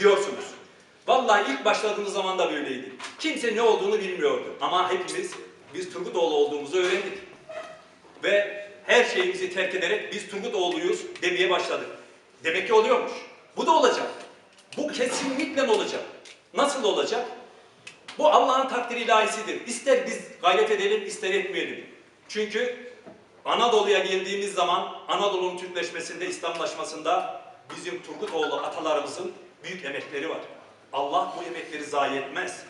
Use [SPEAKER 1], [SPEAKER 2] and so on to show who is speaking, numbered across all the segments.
[SPEAKER 1] diyorsunuz. Vallahi ilk başladığımız zaman da böyleydi. Kimse ne olduğunu bilmiyordu. Ama hepimiz biz Turgutoğlu olduğumuzu öğrendik. Ve her şeyimizi terk ederek biz Turgutoğlu'yuz demeye başladık. Demek ki oluyormuş. Bu da olacak. Bu kesinlikle olacak. Nasıl olacak? Bu Allah'ın takdiri ilahisidir. İster biz gayret edelim, ister etmeyelim. Çünkü Anadolu'ya geldiğimiz zaman Anadolu'nun Türkleşmesinde, İslamlaşmasında bizim Turgutoğlu atalarımızın büyük emekleri var. Allah bu emekleri zayi etmez.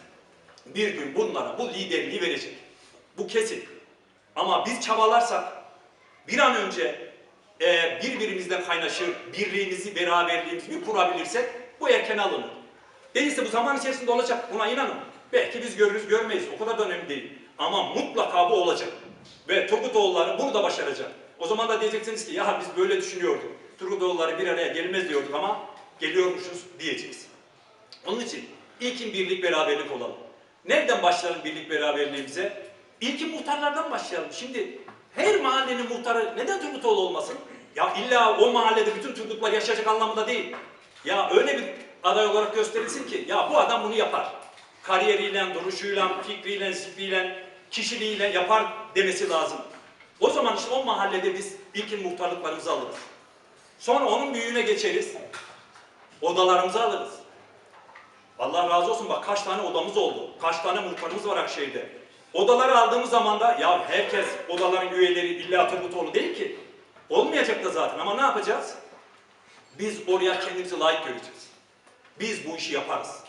[SPEAKER 1] Bir gün bunlara bu liderliği verecek. Bu kesin. Ama biz çabalarsak bir an önce eğer birbirimizle kaynaşır, birliğimizi, beraberliğimizi kurabilirsek bu erken alınır. Değilse bu zaman içerisinde olacak. Buna inanın. Belki biz görürüz, görmeyiz. O kadar da önemli değil. Ama mutlaka bu olacak. Ve Turgutoğulları bunu da başaracak. O zaman da diyeceksiniz ki ya biz böyle düşünüyorduk. Turgutoğulları bir araya gelmez diyorduk ama geliyormuşuz diyeceğiz. Onun için ilkin birlik beraberlik olalım. Nereden başlayalım birlik beraberliğimize? İlkin muhtarlardan başlayalım. Şimdi her mahallenin muhtarı neden Turgutoğlu olmasın? Ya illa o mahallede bütün Turgutlar yaşayacak anlamında değil. Ya öyle bir aday olarak gösterilsin ki ya bu adam bunu yapar. Kariyeriyle, duruşuyla, fikriyle, zikriyle, kişiliğiyle yapar demesi lazım. O zaman işte o mahallede biz ilkin muhtarlıklarımızı alırız. Sonra onun büyüğüne geçeriz. Odalarımızı alırız. Allah razı olsun bak kaç tane odamız oldu. Kaç tane muhtarımız var Akşehir'de. Odaları aldığımız zaman da ya herkes odaların üyeleri illa Turgutoğlu değil ki. Olmayacak da zaten ama ne yapacağız? Biz oraya kendimizi layık göreceğiz. Biz bu işi yaparız.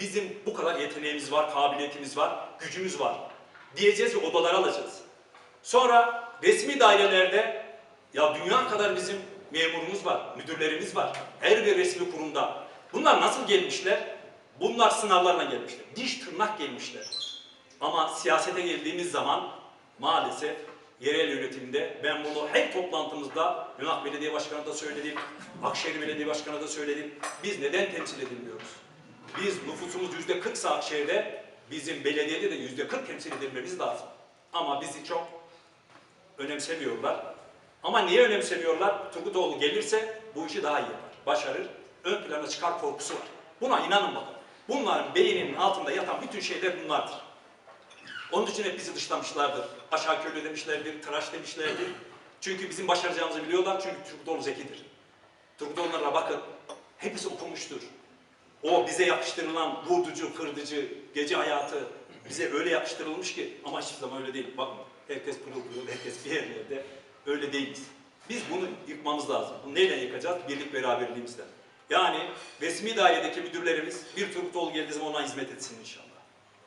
[SPEAKER 1] Bizim bu kadar yeteneğimiz var, kabiliyetimiz var, gücümüz var. Diyeceğiz ve odaları alacağız. Sonra resmi dairelerde ya dünya kadar bizim memurumuz var, müdürlerimiz var. Her bir resmi kurumda. Bunlar nasıl gelmişler? Bunlar sınavlarla gelmişler. Diş tırnak gelmişler. Ama siyasete geldiğimiz zaman maalesef yerel yönetimde ben bunu her toplantımızda Yunak Belediye Başkanı da söyledim, Akşehir Belediye Başkanı da söyledim. Biz neden temsil edilmiyoruz? Biz nüfusumuz yüzde 40 Akşehir'de, bizim belediyede de yüzde 40 temsil edilmemiz lazım. Ama bizi çok önemsemiyorlar. Ama niye önemsemiyorlar? Turgutoğlu gelirse bu işi daha iyi yapar, başarır, ön plana çıkar korkusu var. Buna inanın bakın. Bunların beyninin altında yatan bütün şeyler bunlardır. Onun için hep bizi dışlamışlardır. Aşağı köylü demişlerdir, tıraş demişlerdir. Çünkü bizim başaracağımızı biliyorlar çünkü Turgutoğlu zekidir. Turgutoğullara bakın, hepsi okumuştur. O bize yakıştırılan vurducu, kırdıcı, gece hayatı bize öyle yakıştırılmış ki ama hiçbir zaman öyle değil. Bakın herkes pırıl pırıl, herkes bir yerlerde öyle değiliz. Biz bunu yıkmamız lazım. Bunu neyle yıkacağız? Birlik beraberliğimizle. Yani resmi dairedeki müdürlerimiz bir Turgutoğlu geldiği zaman ona hizmet etsin inşallah.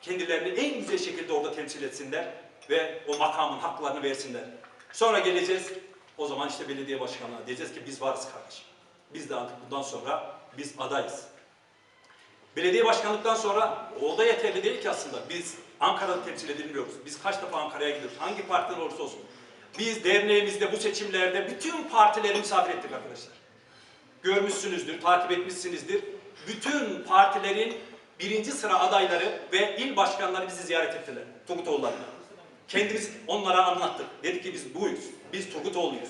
[SPEAKER 1] Kendilerini en güzel şekilde orada temsil etsinler ve o makamın haklarını versinler. Sonra geleceğiz, o zaman işte belediye başkanına diyeceğiz ki biz varız kardeşim. Biz de artık bundan sonra biz adayız. Belediye başkanlıktan sonra o da yeterli değil ki aslında. Biz Ankara'da temsil edilmiyoruz. Biz kaç defa Ankara'ya gidiyoruz? Hangi partiden olursa olsun. Biz derneğimizde bu seçimlerde bütün partileri misafir ettik arkadaşlar. Görmüşsünüzdür, takip etmişsinizdir. Bütün partilerin birinci sıra adayları ve il başkanları bizi ziyaret ettiler. Turgutoğullarına. Kendimiz onlara anlattık. Dedik ki biz buyuz. Biz Turgutoğlu'yuz.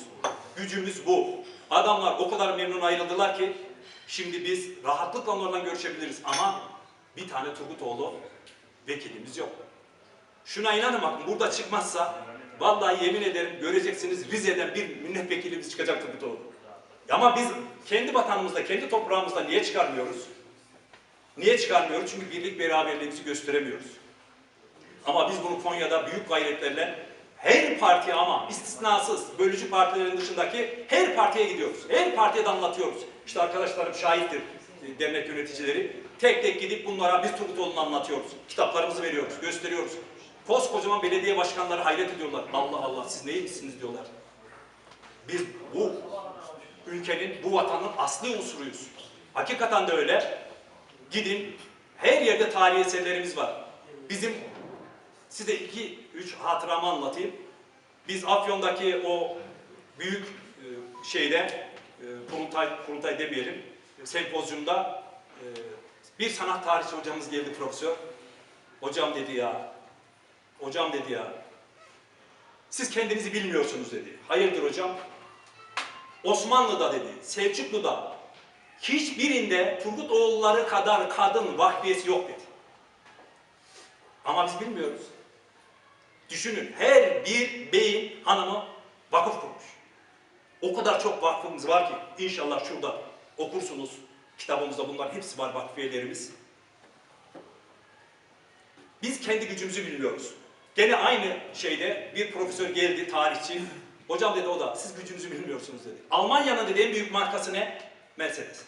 [SPEAKER 1] Gücümüz bu. Adamlar o kadar memnun ayrıldılar ki şimdi biz rahatlıkla onlarla görüşebiliriz ama bir tane Turgutoğlu vekilimiz yok. Şuna inanın bakın burada çıkmazsa vallahi yemin ederim göreceksiniz Rize'den bir milletvekilimiz çıkacak Turgutoğlu. Ama biz kendi vatanımızda, kendi toprağımızda niye çıkarmıyoruz? Niye çıkarmıyoruz? Çünkü birlik beraberliğimizi gösteremiyoruz. Ama biz bunu Konya'da büyük gayretlerle her partiye ama istisnasız bölücü partilerin dışındaki her partiye gidiyoruz. Her partiye de anlatıyoruz. İşte arkadaşlarım şahittir e, dernek yöneticileri. Tek tek gidip bunlara biz Turgutoğlu'nu anlatıyoruz. Kitaplarımızı veriyoruz, gösteriyoruz. Koskocaman belediye başkanları hayret ediyorlar. Allah Allah siz neymişsiniz diyorlar. Biz bu ülkenin, bu vatanın asli unsuruyuz. Hakikaten de öyle. Gidin, her yerde tarihi eserlerimiz var. Bizim, size iki, üç hatıramı anlatayım. Biz Afyon'daki o büyük e, şeyde, e, kurultay, kurultay demeyelim, sempozyumda e, bir sanat tarihçi hocamız geldi profesör. Hocam dedi ya, hocam dedi ya, siz kendinizi bilmiyorsunuz dedi. Hayırdır hocam? Osmanlı'da dedi, Selçuklu'da hiçbirinde Turgutoğulları kadar kadın vakfiyesi yok dedi. Ama biz bilmiyoruz. Düşünün her bir beyin hanımı vakıf kurmuş. O kadar çok vakfımız var ki inşallah şurada okursunuz. Kitabımızda bunların hepsi var vakfiyelerimiz. Biz kendi gücümüzü bilmiyoruz. Gene aynı şeyde bir profesör geldi, tarihçi. Hocam dedi o da, siz gücünüzü bilmiyorsunuz dedi. Almanya'nın dedi en büyük markası ne? Mercedes.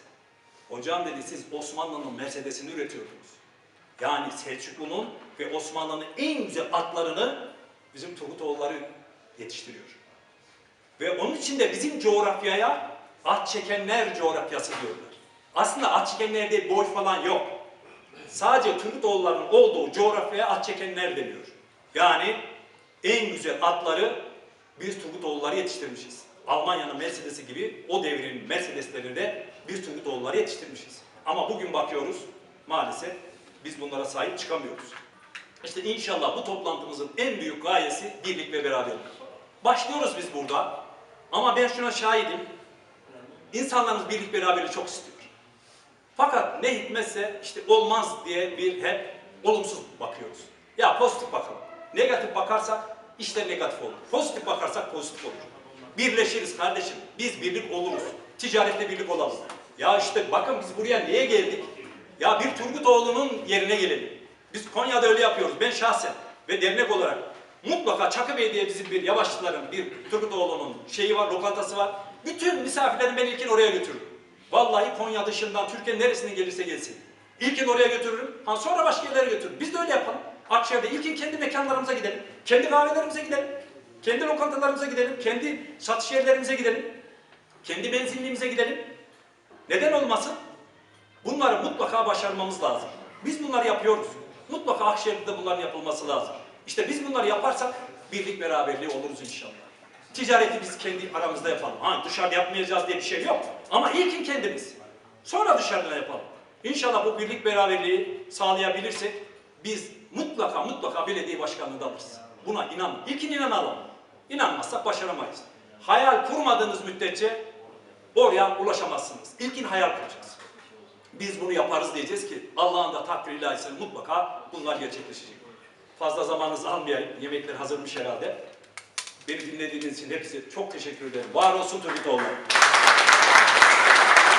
[SPEAKER 1] Hocam dedi siz Osmanlı'nın Mercedes'ini üretiyordunuz. Yani Selçuklu'nun ve Osmanlı'nın en güzel atlarını bizim Turgutoğulları yetiştiriyor. Ve onun için de bizim coğrafyaya at çekenler coğrafyası diyorlar. Aslında at çekenler değil, boy falan yok. Sadece Turgutoğullarının olduğu coğrafyaya at çekenler deniyor. Yani en güzel atları biz Turgutoğulları yetiştirmişiz. Almanya'nın Mercedes'i gibi o devrin Mercedes'lerini de biz Turgutoğulları yetiştirmişiz. Ama bugün bakıyoruz maalesef biz bunlara sahip çıkamıyoruz. İşte inşallah bu toplantımızın en büyük gayesi birlik ve beraberlik. Başlıyoruz biz burada ama ben şuna şahidim. İnsanlarımız birlik beraberliği çok istiyor. Fakat ne hikmetse işte olmaz diye bir hep olumsuz bakıyoruz. Ya pozitif bakalım. Negatif bakarsak işler negatif olur. Pozitif bakarsak pozitif olur. Birleşiriz kardeşim. Biz birlik oluruz. Ticarette birlik olalım. Ya işte bakın biz buraya niye geldik? Ya bir Turgutoğlu'nun yerine gelelim. Biz Konya'da öyle yapıyoruz. Ben şahsen ve dernek olarak mutlaka Çakı Bey diye bizim bir Yavaşlıların, bir Turgutoğlu'nun şeyi var, lokantası var. Bütün misafirlerimi ben ilkin oraya götürürüm. Vallahi Konya dışından, Türkiye'nin neresinden gelirse gelsin. İlkin oraya götürürüm, ha sonra başka yerlere götürürüm. Biz de öyle yapalım. Akşehir'de ilkin kendi mekanlarımıza gidelim. Kendi kahvelerimize gidelim. Kendi lokantalarımıza gidelim. Kendi satış yerlerimize gidelim. Kendi benzinliğimize gidelim. Neden olmasın? Bunları mutlaka başarmamız lazım. Biz bunları yapıyoruz. Mutlaka Akşehir'de de bunların yapılması lazım. İşte biz bunları yaparsak birlik beraberliği oluruz inşallah. Ticareti biz kendi aramızda yapalım. Ha dışarıda yapmayacağız diye bir şey yok. Ama ilkin kendimiz. Sonra dışarıda yapalım. İnşallah bu birlik beraberliği sağlayabilirsek biz mutlaka mutlaka belediye başkanlığında alırız. Buna inanın. İlkin inanalım. İnanmazsak başaramayız. Hayal kurmadığınız müddetçe oraya ulaşamazsınız. İlkin hayal kuracağız. Biz bunu yaparız diyeceğiz ki Allah'ın da takdiri ilahisi mutlaka bunlar gerçekleşecek. Fazla zamanınızı almayayım. Yemekler hazırmış herhalde. Beni dinlediğiniz için hepsi çok teşekkür ederim. Var olsun Turgut Oğlu.